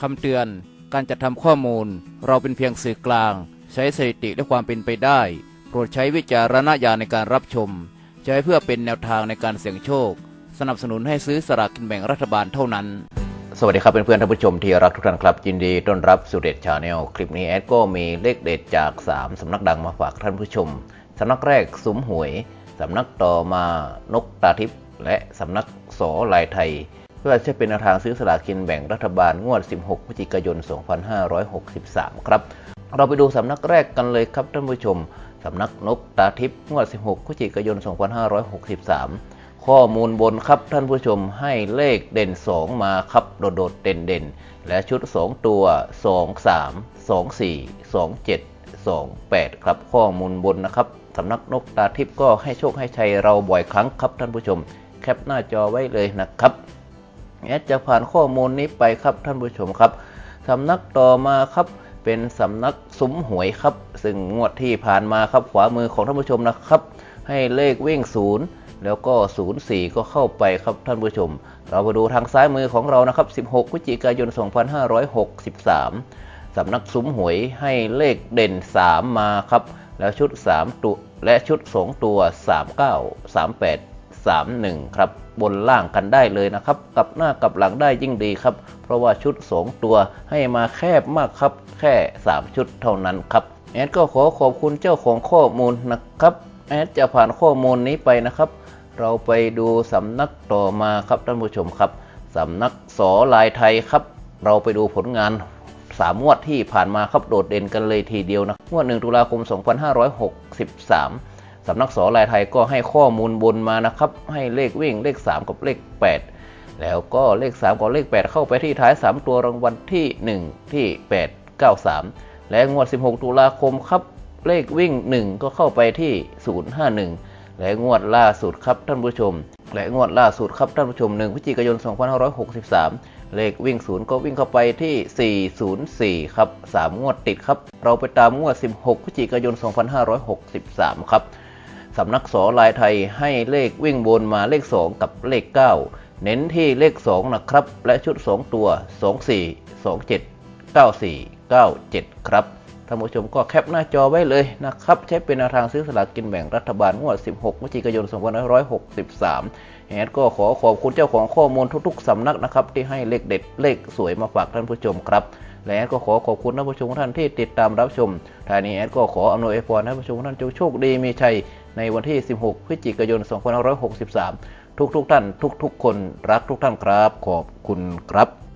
คำเตือน การจัดทำข้อมูล เราเป็นเพียงสื่อกลาง ใช้สถิติและความเป็นไปได้ โปรดใช้วิจารณญาณในการรับชม ใช้เพื่อเป็นแนวทางในการเสี่ยงโชค สนับสนุนให้ซื้อสลากกินแบ่งรัฐบาลเท่านั้น สวัสดีครับเพื่อนๆท่านผู้ชมที่รักทุกท่านครับยินดีต้อนรับสู่เด็ดชาแนลคลิปนี้แอดก็มีเลขเด็ดจาก 3สำนักดังมาฝากท่านผู้ชมสำนักแรกสุมหวยสำนักต่อมานกตาทิพย์และสำนักสอลายไทย พื่อจะเป็นแนวทางซื้อสลากกินแบ่งรัฐบาลงวด 16 พฤศจิกายน 2563 ครับ เราไปดูสำนักแรกกันเลยครับท่านผู้ชม สำนักนกตาทิพย์งวด 16 พฤศจิกายน 2563 ข้อมูลบนครับท่านผู้ชมให้เลขเด่น 2 มาครับโดดๆเด่นๆ และชุด 2 ตัว 2 3 2 4 2 7 2 8 ครับข้อมูลบนนะครับสำนักนกตาทิพย์ก็ให้โชคให้ชัยเราบ่อยครั้งครับท่านผู้ชม แคปหน้าจอไว้เลยนะครับ แอดจะผ่านข้อมูลนี้ไปครับท่านผู้ชมครับสำนักต่อมาครับเป็นสำนักซุ้มหวยครับ ซึ่งงวดที่ผ่านมาครับขวามือของท่านผู้ชมนะครับ ให้เลขวิ่งศูนย์แล้วก็ 04 ก็เข้าไปครับท่านผู้ชม เรามาดูทางซ้ายมือของเรานะครับ 16พฤศจิกายน 2563 สำนักซุ้มหวยให้เลขเด่น 3 มาครับ แล้วชุด 3 ตัว และชุด 2 ตัว 39 38 31 ครับ บนล่างกันได้เลยนะครับกลับหน้ากลับหลังได้ยิ่งดีครับ เพราะว่าชุด 2 ตัวให้มาแคบมากครับ แค่ 3 ชุดเท่านั้นครับแอดก็ขอขอบคุณเจ้าของข้อมูลนะครับแอดจะผ่านข้อมูลนี้ไปนะครับ เราไปดูสำนักต่อมาครับท่านผู้ชมครับสำนักสอลายไทยครับ เราไปดูผลงานสามงวดที่ผ่านมาครับโดดเด่นกันเลยทีเดียวนะงวด 1 ตุลาคม 2563 สำนักสอลายไทยก็ให้ข้อมูลบนมานะครับ ให้เลขวิ่งเลข 3 กับเลข 8 แล้วก็เลข 3 กับเลข 8 เข้าไปที่ท้าย 3 ตัวรางวัลที่ 1 ที่ 893 และงวด 16 ตุลาคมครับ เลขวิ่ง 1 ก็เข้าไปที่ 051 และงวดล่าสุดครับท่านผู้ชม และงวดล่าสุดครับท่านผู้ชม 1 พฤศจิกายน 2563เลขวิ่ง0ก็วิ่งเข้าไปที่ 404 ครับ 3 งวดติดครับ เราไปตามงวด 16 พฤศจิกายน 2563 ครับ สำนักสอลายไทยให้เลขวิ่งบนมาเลข 2 กับเลข 9 เน้นที่เลข 2 นะครับ และชุด 2 ตัว 24 27 94 97 ครับท่านผู้ชมก็แคปหน้าจอไว้เลยนะครับ ใช้เป็นแนวทางซื้อสลากกินแบ่งรัฐบาลงวด 16พฤศจิกายน 2563แอดก็ขอขอบคุณเจ้าของข้อมูลทุกๆ สำนักนะครับ ที่ให้เลขเด็ดเลขสวยมาฝากท่านผู้ชมครับ และแอดก็ขอขอบคุณท่านผู้ชมท่านที่ติดตามรับชมท่านี้แอดก็ขออำนวยพรท่านผู้ชมท่านจงโชคดีมีชัย ในวันที่ 16 พฤศจิกายน 2563 ทุกๆท่าน ทุกๆคนรักทุกท่านครับ ขอบคุณครับ